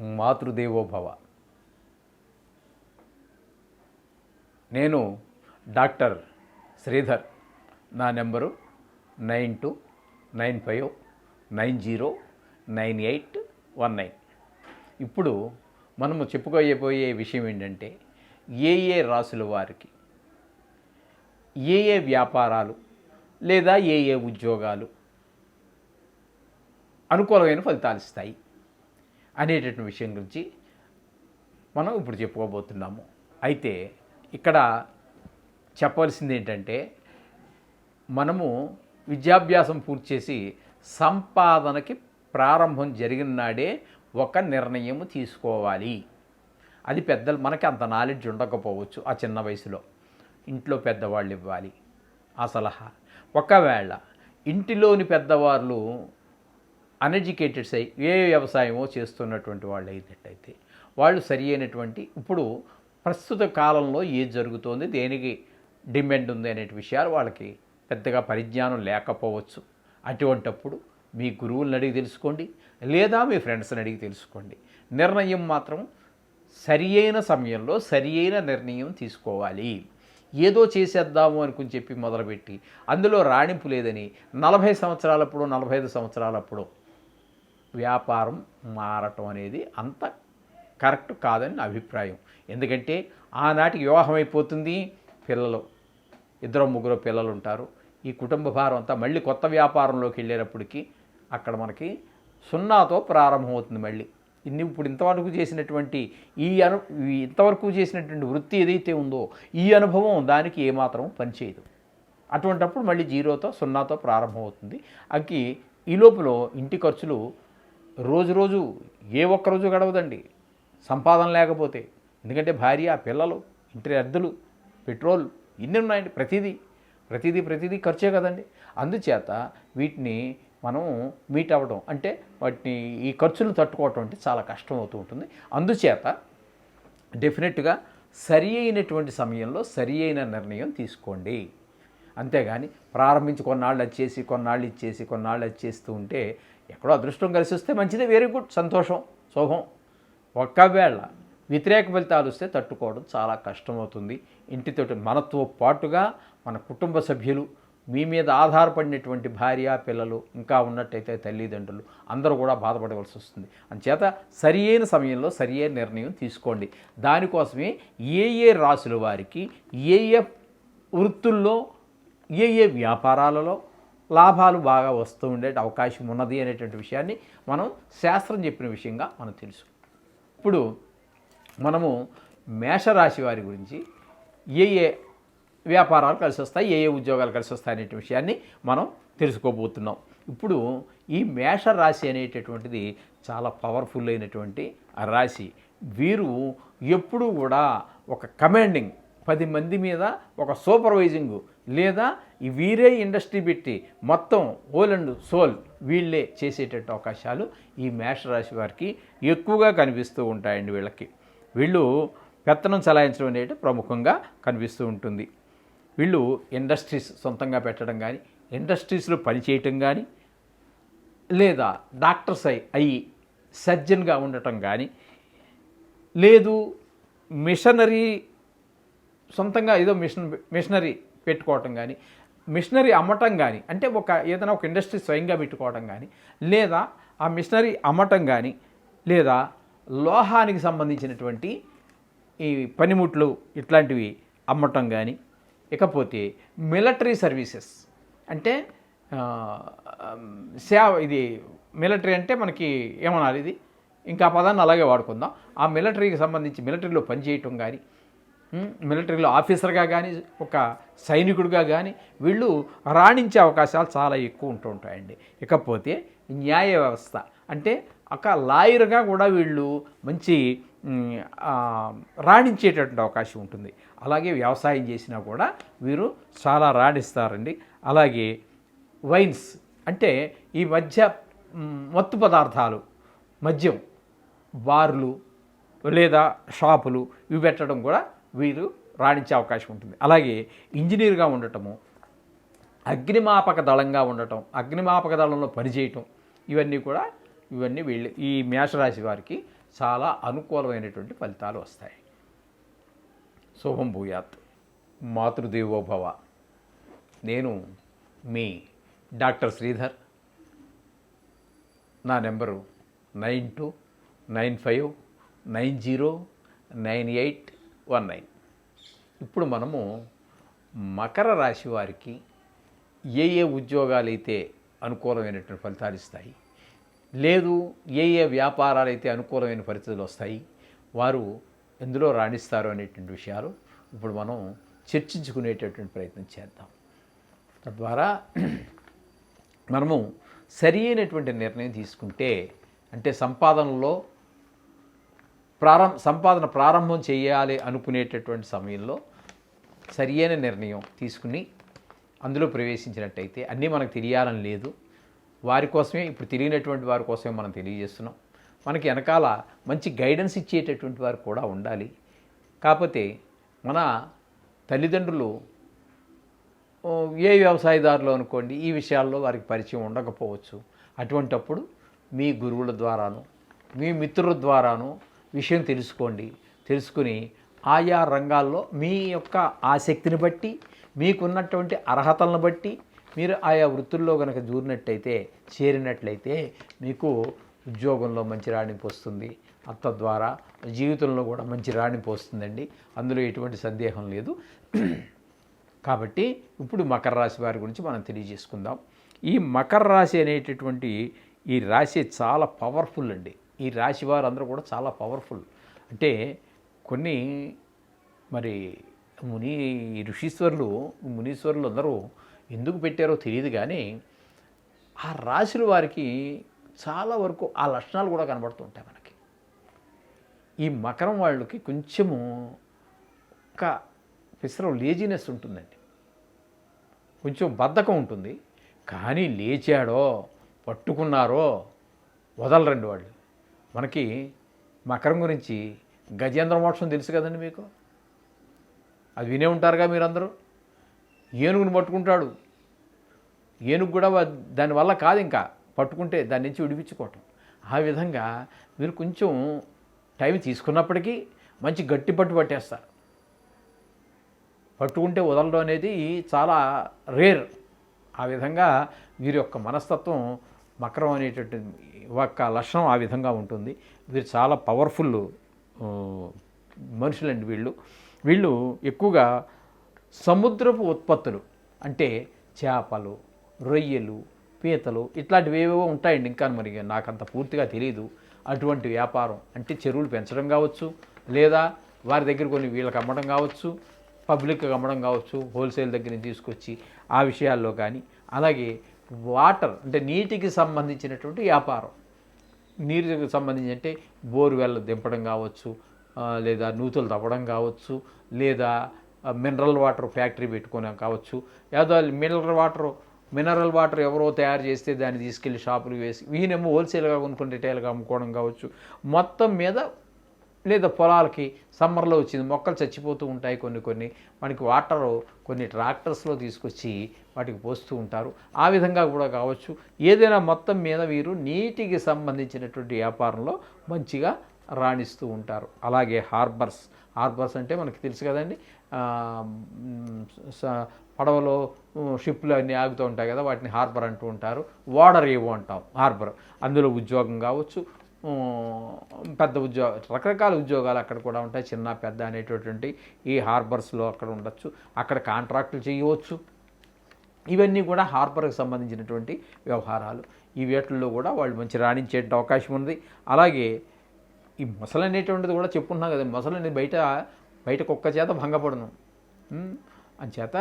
మాతృదేవోభవ. నేను డాక్టర్ శ్రీధర్ నా number nine two nine five nine zero nine eight one nine. ఇప్పుడు మనము చెప్పుకోయబోయే విషయం ఏంటంటే ఏ ఏ రాసుల వారికి ఏ ఏ వ్యాపారాలు లేదా ఏ ఏ ఉద్యోగాలు అనుకూలమైన ఫలితాలు ఇస్తాయి? అనేటటువంటి విషయం గురించి మనం ఇప్పుడు చెప్పుకోబోతున్నాము. అయితే ఇక్కడ చెప్పవలసింది ఏంటంటే మనము విద్యాభ్యాసం పూర్తి చేసి సంపాదనకి ప్రారంభం జరిగిన నాడే ఒక నిర్ణయం తీసుకోవాలి. అది పెద్దలు మనకి అంత నాలెడ్జ్ ఉండకపోవచ్చు ఆ చిన్న వయసులో. ఇంట్లో పెద్దవాళ్ళు ఇవ్వాలి ఆ సలహా. ఒకవేళ ఇంటిలోని పెద్దవాళ్ళు అన్ఎడ్యుకేటెడ్స్ అయి ఏ వ్యవసాయమో చేస్తున్నటువంటి వాళ్ళు అయినట్టయితే వాళ్ళు సరి అయినటువంటి ఇప్పుడు ప్రస్తుత కాలంలో ఏది జరుగుతోంది దేనికి డిమాండ్ ఉంది అనే విషయాలు వాళ్ళకి పెద్దగా పరిజ్ఞానం లేకపోవచ్చు. అటువంటప్పుడు మీ గురువులను అడిగి తెలుసుకోండి లేదా మీ ఫ్రెండ్స్ని అడిగి తెలుసుకోండి. నిర్ణయం మాత్రం సరి అయిన సమయంలో సరి అయిన నిర్ణయం తీసుకోవాలి. ఏదో చేసేద్దాము అనుకుని చెప్పి మొదలుపెట్టి అందులో రాణింపు లేదని నలభై సంవత్సరాలప్పుడు నలభై ఐదు సంవత్సరాలప్పుడు వ్యాపారం మారటం అనేది అంత కరెక్ట్ కాదని నా అభిప్రాయం. ఎందుకంటే ఆనాటికి వివాహం అయిపోతుంది పిల్లలు ఇద్దరు ముగ్గురు పిల్లలు ఉంటారు. ఈ కుటుంబ భారం అంతా మళ్ళీ కొత్త వ్యాపారంలోకి వెళ్ళేటప్పటికి అక్కడ మనకి సున్నాతో ప్రారంభమవుతుంది మళ్ళీ. ఇన్ని ఇప్పుడు ఇంతవరకు చేసినటువంటి ఈ అను ఇంతవరకు చేసినటువంటి వృత్తి ఏదైతే ఉందో ఈ అనుభవం దానికి ఏమాత్రం పనిచేయదు. అటువంటప్పుడు మళ్ళీ జీరోతో సున్నాతో ప్రారంభమవుతుంది అకి ఈ లోపల ఇంటి ఖర్చులు రోజు రోజు ఏ ఒక్క రోజు గడవదండి. సంపాదన లేకపోతే. ఎందుకంటే భార్య పిల్లలు ఇంటి అద్దెలు పెట్రోల్ ఇన్ని ఉన్నాయండి ప్రతిదీ. ప్రతిదీ ప్రతిదీ ఖర్చే కదండి. అందుచేత వీటిని మనం మీట్ అవ్వడం అంటే వాటిని ఈ ఖర్చులు తట్టుకోవటం అంటే చాలా కష్టం అవుతూ ఉంటుంది. అందుచేత డెఫినెట్గా సరి అయినటువంటి సమయంలో సరి అయిన నిర్ణయం తీసుకోండి. అంతేగాని ప్రారంభించి కొన్నాళ్ళు వచ్చేసి కొన్నాళ్ళు ఇచ్చేసి కొన్నాళ్ళు వచ్చేస్తూ ఉంటే ఎక్కడో అదృష్టం కలిసి వస్తే మంచిదే వెరీ గుడ్ సంతోషం శుభం. ఒక్కవేళ వ్యతిరేక ఫలితాలు వస్తే తట్టుకోవడం చాలా కష్టమవుతుంది. ఇంటితోటి మనతో పాటుగా మన కుటుంబ సభ్యులు మీ మీద ఆధారపడినటువంటి భార్య పిల్లలు ఇంకా ఉన్నట్టయితే తల్లిదండ్రులు అందరూ కూడా బాధపడవలసి వస్తుంది. అంచేత సరి అయిన సమయంలో సరి అయిన నిర్ణయం తీసుకోండి. దానికోసమే ఏ ఏ రాసుల వారికి ఏ ఏ వృత్తుల్లో ఏ ఏ వ్యాపారాలలో లాభాలు బాగా వస్తూ ఉండే అవకాశం ఉన్నది అనేటువంటి విషయాన్ని మనం శాస్త్రం చెప్పిన విషయంగా మనం తెలుసు. ఇప్పుడు మనము మేషరాశి వారి గురించి ఏ ఏ వ్యాపారాలు కలిసి వస్తాయి ఏ ఏ ఉద్యోగాలు కలిసి వస్తాయి అనే విషయాన్ని మనం తెలుసుకోబోతున్నాం. ఇప్పుడు ఈ మేషరాశి అనేటటువంటిది చాలా పవర్ఫుల్ అయినటువంటి రాశి. వీరు ఎప్పుడూ కూడా ఒక కమాండింగ్ పది మంది మీద ఒక సూపర్వైజింగ్ లేదా ఈ వీరే ఇండస్ట్రీ పెట్టి మొత్తం హోల్ అండ్ సోల్ వీళ్ళే చేసేటట్టు అవకాశాలు ఈ మేషరాశి వారికి ఎక్కువగా కనిపిస్తూ ఉంటాయండి వీళ్ళకి. వీళ్ళు పెత్తనం చలాయించడం అనేది ప్రముఖంగా కనిపిస్తూ ఉంటుంది. వీళ్ళు ఇండస్ట్రీస్ సొంతంగా పెట్టడం కానీ ఇండస్ట్రీస్లో పనిచేయటం కానీ లేదా డాక్టర్స్ అయి అయ్యి సర్జన్గా ఉండటం కానీ లేదు మిషనరీ సొంతంగా ఏదో మిషన్ మిషనరీ పెట్టుకోవటం కానీ మిషనరీ అమ్మటం కానీ అంటే ఒక ఏదైనా ఒక ఇండస్ట్రీ స్వయంగా పెట్టుకోవటం కానీ లేదా ఆ మిషనరీ అమ్మటం కానీ లేదా లోహానికి సంబంధించినటువంటి ఈ పనిముట్లు ఇట్లాంటివి అమ్మటం కానీ ఇకపోతే మిలిటరీ సర్వీసెస్ అంటే సేవ ఇది మిలిటరీ అంటే మనకి ఏమనాలి ఇది? ఇంకా పదాన్ని అలాగే వాడుకుందాం. ఆ మిలిటరీకి సంబంధించి మిలిటరీలో పనిచేయటం కానీ మిలిటరీలో ఆఫీసర్గా కానీ ఒక సైనికుడిగా కానీ వీళ్ళు రాణించే అవకాశాలు చాలా ఎక్కువ ఉంటూ ఉంటాయండి. ఇకపోతే న్యాయ వ్యవస్థ అంటే ఒక లాయర్గా కూడా వీళ్ళు మంచి రాణించేటటువంటి అవకాశం ఉంటుంది. అలాగే వ్యవసాయం చేసినా కూడా వీరు చాలా రాణిస్తారండి. అలాగే వైన్స్ అంటే ఈ మధ్య మత్తు పదార్థాలు మద్యం బార్లు లేదా షాపులు ఇవి పెట్టడం కూడా వీరు రాణించే అవకాశం ఉంటుంది. అలాగే ఇంజనీర్గా ఉండటము అగ్నిమాపక దళంగా ఉండటం అగ్నిమాపక దళంలో పనిచేయటం ఇవన్నీ కూడా ఇవన్నీ వీళ్ళు ఈ మేషరాశి వారికి చాలా అనుకూలమైనటువంటి ఫలితాలు వస్తాయి. శుభం భూయాత్. మాతృదేవోభవ. నేను మీ డాక్టర్ శ్రీధర్. నా number nine two nine five nine zero nine eight one nine. ఇప్పుడు మనము మకర రాశి వారికి ఏ ఏ ఉద్యోగాలు అయితే అనుకూలమైనటువంటి ఫలితాలు ఇస్తాయి లేదు ఏ ఏ వ్యాపారాలు అయితే అనుకూలమైన పరిస్థితులు వస్తాయి వారు ఎందులో రాణిస్తారు అనేటువంటి విషయాలు ఇప్పుడు మనం చర్చించుకునేటటువంటి ప్రయత్నం చేద్దాం. తద్వారా మనము సరి అయినటువంటి నిర్ణయం తీసుకుంటే అంటే సంపాదనలో ప్రారంభ సంపాదన ప్రారంభం చేయాలి అనుకునేటటువంటి సమయంలో సరియైన నిర్ణయం తీసుకుని అందులో ప్రవేశించినట్టయితే అన్నీ మనకు తెలియాలని లేదు. వారి కోసమే ఇప్పుడు తెలియనటువంటి వారి కోసమే మనం తెలియజేస్తున్నాం. మనకి వెనకాల మంచి గైడెన్స్ ఇచ్చేటటువంటి వారు కూడా ఉండాలి. కాకపోతే మన తల్లిదండ్రులు ఏ వ్యవసాయదారులు అనుకోండి ఈ విషయాల్లో వారికి పరిచయం ఉండకపోవచ్చు. అటువంటప్పుడు మీ గురువుల ద్వారాను మీ మిత్రుల ద్వారాను విషయం తెలుసుకోండి. తెలుసుకుని ఆయా రంగాల్లో మీ యొక్క ఆసక్తిని బట్టి మీకున్నటువంటి అర్హతలను బట్టి మీరు ఆయా వృత్తుల్లో కనుక దూరినట్టయితే చేరినట్లయితే మీకు ఉద్యోగంలో మంచి రాణింపు వస్తుంది. తద్వారా జీవితంలో కూడా మంచి రాణింపు వస్తుందండి. అందులో ఎటువంటి సందేహం లేదు. కాబట్టి ఇప్పుడు మకర రాశి వారి గురించి మనం తెలియజేసుకుందాం. ఈ మకర రాశి అనేటటువంటి ఈ రాశి చాలా పవర్ఫుల్ అండి. ఈ రాశి వారందరూ కూడా చాలా పవర్ఫుల్. అంటే కొన్ని మరి ముని ఋషీశ్వరులు మునీశ్వరులు అందరూ ఎందుకు పెట్టారో తెలియదు కానీ ఆ రాశుల వారికి చాలా వరకు ఆ లక్షణాలు కూడా కనబడుతుంటాయి మనకి. ఈ మకరం వాళ్ళకి కొంచెము ఒక పిసరం లేజినెస్ ఉంటుందండి. కొంచెం బద్ధకం ఉంటుంది. కానీ లేచాడో పట్టుకున్నారో వదలరండి వాళ్ళు. మనకి మకరం గురించి గజేంద్ర మోక్షం తెలుసు కదండి మీకు? అది వినే ఉంటారుగా మీరందరూ? ఏనుగుని పట్టుకుంటాడు. ఏనుగు కూడా దానివల్ల కాదు ఇంకా. పట్టుకుంటే దాని నుంచి విడిపించుకోవటం. ఆ విధంగా మీరు కొంచెం టైం తీసుకున్నప్పటికీ మంచి గట్టి పట్టు పట్టేస్తారు. పట్టుకుంటే వదలడం అనేది చాలా రేర్. ఆ విధంగా వీరి యొక్క మనస్తత్వం మకరం అనేటటువంటి ఒక లక్షణం ఆ విధంగా ఉంటుంది. వీరు చాలా పవర్ఫుల్ మనుషులండి వీళ్ళు. వీళ్ళు ఎక్కువగా సముద్రపు ఉత్పత్తులు అంటే చేపలు రొయ్యలు పీతలు ఇట్లాంటివి ఏవేవో ఉంటాయండి ఇంకా మరి నాకంత పూర్తిగా తెలియదు అటువంటి వ్యాపారం అంటే చెరువులు పెంచడం కావచ్చు లేదా వారి దగ్గర కొన్ని వీళ్ళకి అమ్మడం కావచ్చు పబ్లిక్కి అమ్మడం కావచ్చు హోల్సేల్ దగ్గర నుంచి తీసుకొచ్చి ఆ విషయాల్లో కానీ అలాగే వాటర్ అంటే నీటికి సంబంధించినటువంటి వ్యాపారం. నీరుకి సంబంధించి అంటే బోర్వెల్ దింపడం కావచ్చు లేదా నూతులు తవ్వడం కావచ్చు లేదా మినరల్ వాటర్ ఫ్యాక్టరీ పెట్టుకునే కావచ్చు. ఏదో మినరల్ వాటర్ మినరల్ వాటర్ ఎవరో తయారు చేస్తే దాన్ని తీసుకెళ్ళి షాపులు వేసి ఈయనేమో హోల్సేల్గా కొనుక్కొని రిటైల్గా అమ్ముకోవడం కావచ్చు. మొత్తం మీద లేదా పొలాలకి సమ్మర్లో వచ్చింది మొక్కలు చచ్చిపోతూ ఉంటాయి కొన్ని కొన్ని. మనకి వాటర్ కొన్ని ట్రాక్టర్స్లో తీసుకొచ్చి వాటికి పోస్తూ ఉంటారు. ఆ విధంగా కూడా కావచ్చు. ఏదైనా మొత్తం మీద వీరు నీటికి సంబంధించినటువంటి వ్యాపారంలో మంచిగా రాణిస్తూ ఉంటారు. అలాగే హార్బర్స్. హార్బర్స్ అంటే మనకి తెలుసు కదండి. స- పడవలో షిప్లు అన్నీ ఆగుతూ ఉంటాయి కదా వాటిని హార్బర్ అంటూ ఉంటారు. వాడర్ ఏవో అంటాం. హార్బర్. అందులో ఉద్యోగం కావచ్చు పెద్ద ఉద్యోగ రకరకాల ఉద్యోగాలు అక్కడ కూడా ఉంటాయి. చిన్న పెద్ద అనేటటువంటి ఈ హార్బర్స్లో అక్కడ ఉండొచ్చు. అక్కడ కాంట్రాక్టులు చేయవచ్చు. ఇవన్నీ కూడా హార్బర్కి సంబంధించినటువంటి వ్యవహారాలు. ఈ వేటల్లో కూడా వాళ్ళు మంచి రాణించే అవకాశం ఉంది అలాగే ఈ మొసలు అనేటువంటిది కూడా చెప్పుకున్నాం కదా. మొసలు అనేది బయట బయట కుక్క చేత భంగపడను. ఉమ్, అంచేత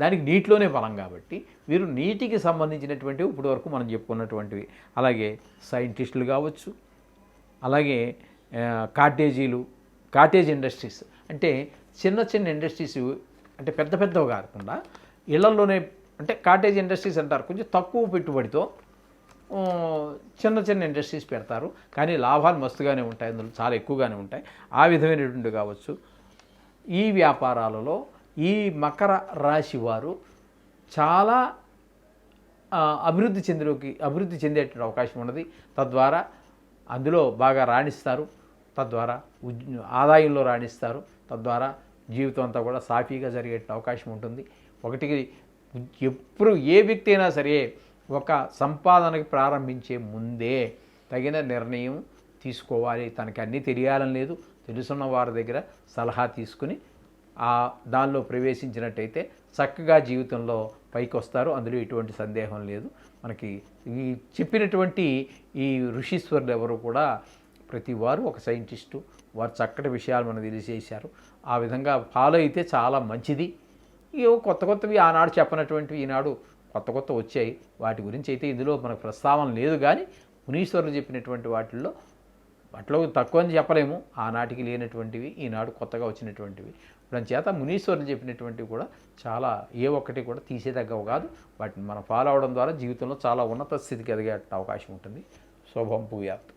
దానికి నీటిలోనే బలం కాబట్టి వీరు నీటికి సంబంధించినటువంటివి ఇప్పుడు వరకు మనం చెప్పుకున్నటువంటివి. అలాగే సైంటిస్టులు కావచ్చు అలాగే కాటేజీలు కాటేజ్ ఇండస్ట్రీస్. అంటే చిన్న చిన్న ఇండస్ట్రీస్ అంటే పెద్ద పెద్దవి కాకుండా ఇళ్ళలోనే అంటే కాటేజ్ ఇండస్ట్రీస్ అంటారు కొంచెం తక్కువ పెట్టుబడితో చిన్న చిన్న ఇండస్ట్రీస్ పెడతారు. కానీ లాభాలు మస్తుగానే ఉంటాయి అందులో చాలా ఎక్కువగానే ఉంటాయి. ఆ విధమైనటువంటి కావచ్చు. ఈ వ్యాపారాలలో ఈ మకర రాశి వారు చాలా అభివృద్ధి చెందులోకి అభివృద్ధి చెందేటువంటి అవకాశం ఉన్నది. తద్వారా అందులో బాగా రాణిస్తారు. తద్వారా ఆదాయంలో రాణిస్తారు. తద్వారా జీవితం అంతా కూడా సాఫీగా జరిగే అవకాశం ఉంటుంది. ఒకటికి ఎప్పుడు ఏ వ్యక్తి అయినా సరే ఒక సంపాదనకి ప్రారంభించే ముందే తగిన నిర్ణయం తీసుకోవాలి. తనకి అన్నీ తెలియాలని లేదు. తెలుసున్న వారి దగ్గర సలహా తీసుకుని ఆ దానిలో ప్రవేశించినట్టయితే చక్కగా జీవితంలో పైకి వస్తారు అందులో ఎటువంటి సందేహం లేదు. మనకి ఈ చెప్పినటువంటి ఈ ఋషీశ్వరులు ఎవరు కూడా ప్రతి వారు ఒక సైంటిస్టు. వారు చక్కటి విషయాలు మనకు తెలియజేశారు. ఆ విధంగా ఫాలో అయితే చాలా మంచిది. ఏవో కొత్త కొత్తవి ఆనాడు చెప్పనటువంటివి ఈనాడు కొత్త కొత్త వచ్చాయి. వాటి గురించి అయితే ఇందులో మనకు ప్రస్తావన లేదు. కానీ మునీశ్వరులు చెప్పినటువంటి వాటిల్లో వాటిలో తక్కువ అని చెప్పలేము. ఆనాటికి లేనటువంటివి ఈనాడు కొత్తగా వచ్చినటువంటివి. దాని చేత మునీశ్వరులు చెప్పినటువంటివి కూడా చాలా ఏ ఒక్కటి కూడా తీసేదగ్గవు కాదు. వాటిని మనం ఫాలో అవడం ద్వారా జీవితంలో చాలా ఉన్నత స్థితికి ఎదిగే అవకాశం ఉంటుంది. శుభం భూయాత్.